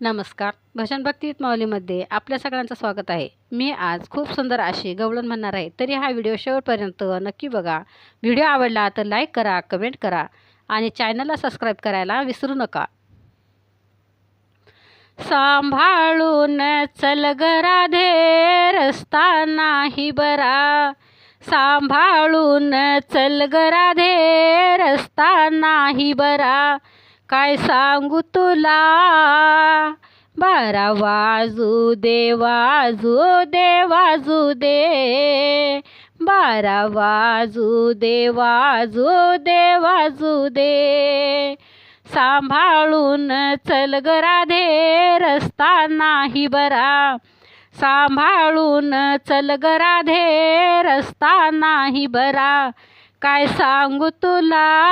नमस्कार. भजन भक्तीत माऊलीमध्ये आपल्या सगळ्यांचं स्वागत आहे. मी आज खूप सुंदर अशी गवळण म्हणणार आहे. तरी हा व्हिडिओ शेवटपर्यंत नक्की बघा. व्हिडिओ आवडला तर लाईक करा कमेंट करा आणि चॅनलला सबस्क्राईब करायला विसरू नका. सांभाळून चल गराधे रस्ता नाही बरा. सांभाळून चल गराधे रस्ता नाही बरा. काय सांगू तुला? बारा वाजू दे वाजू दे वाजू दे. बारा वाजू दे वाजू दे वाजू दे. सांभाळून चल ग राधे रस्ता नाही बरा. सांभाळून चल ग राधे रस्ता नाही बरा. काय सांगू तुला?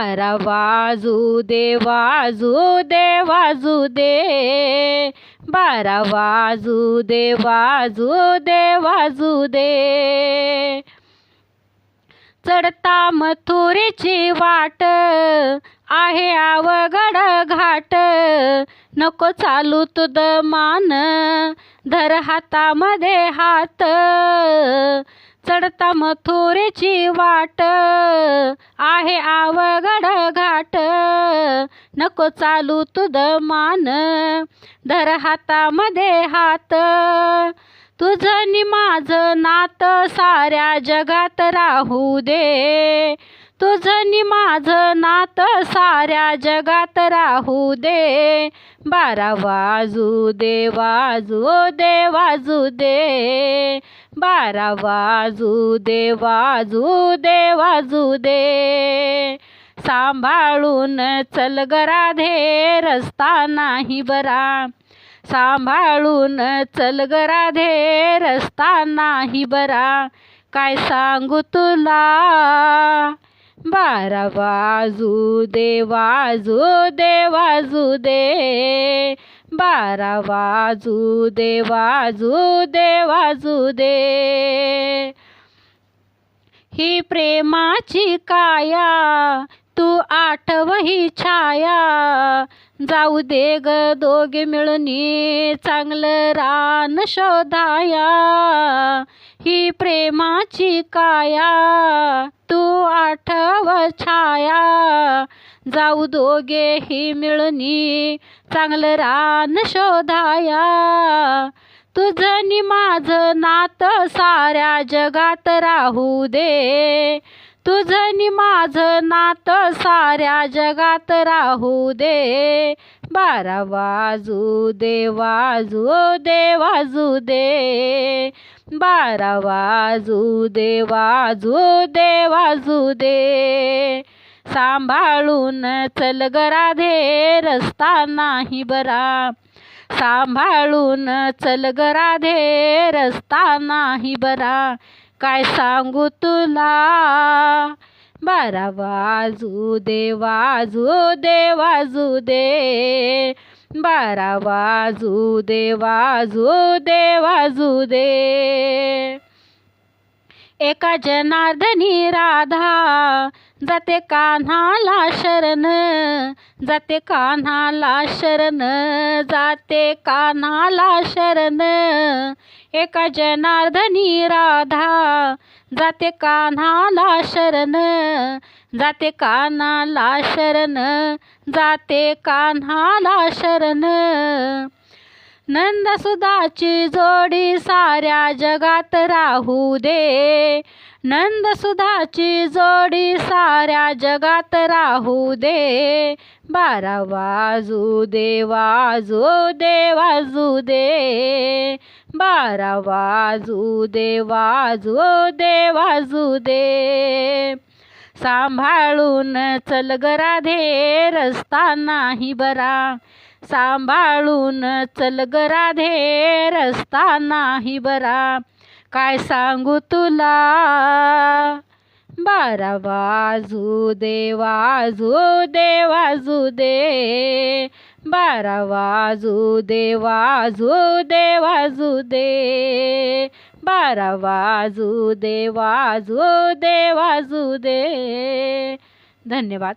बारा वाजू दे वाजू दे वाजू दे. बारा वाजू दे वाजू दे वाजू दे. चढता मथुरीची वाट आहे आवगड घाट. नको चालू तुद मान धर हातामध्ये हात. चढता मथुरेची वाट आहे आवगड घाट. नको चालू तुद मान धर हातामध्ये हात. तुझं नि माझं नातं साऱ्या जगात राहू दे. तुझं नि माझं नातं साऱ्या जगात राहू दे. बारा वाजू दे वाजू दे वाजू दे. बारा वाजू दे वाजू दे वाजू दे. सांभाळून चल ग राधे रस्ता नाही बरा. सांभाळून चल ग राधे रस्ता नाही बरा. काय सांगू तुला? बारा वाजू दे वाजू दे वाजू दे. बारा वाजू दे वाजू दे वाजू दे. ही प्रेमाची काया तू आठवही छाया. जाऊ दे ग दोघे मिळून चांगलं रान शोधाया. ही प्रेमाची काया तू आठव छाया. जाऊ दोघे ही मिळणी चांगलं रान शोधाया. तुझं नि माझं नातं साऱ्या जगात राहू दे. तुझं नि माझं नातं साऱ्या जगात राहू दे. बारा वाजू दे वाजू दे वाजू दे. बारा वाजू दे वाजू दे वाजू दे. सांभाळून चल गराधे रस्ता नाही बरा. सांभाळून चल गराधे रस्ता नाही बरा. काय सांगू तुला? बारा वाजू दे वाजू दे वाजू दे. बारा वाजू दे वाजू दे वाजू दे. एका जनार्दनी राधा जाते कान्हाला शरण जाते कान्हाला शरण जाते कान्हाला शरण. एका जनार्दनी राधा जाते कान्हाला शरण जाते कान्हाला शरण जाते कान्हाला शरण. नंदसुधाची जोडी साऱ्या जगात राहू दे. नंदसुधाची जोडी साऱ्या जगात राहू दे. बारा वाजू दे वाजू दे वाजू दे. बारा वाजू दे वाजू दे वाजू दे. सांभाळून चल ग राधे रस्ता नाही बरा. सांभाळून चल ग राधे रस्ता नाही बरा. काय सांगू तुला? बारा वाजू दे वाजू दे वाजू दे. बारा वाजू दे वाजू दे वाजू दे. बारा वाजू दे वाजू दे वाजू दे. धन्यवाद.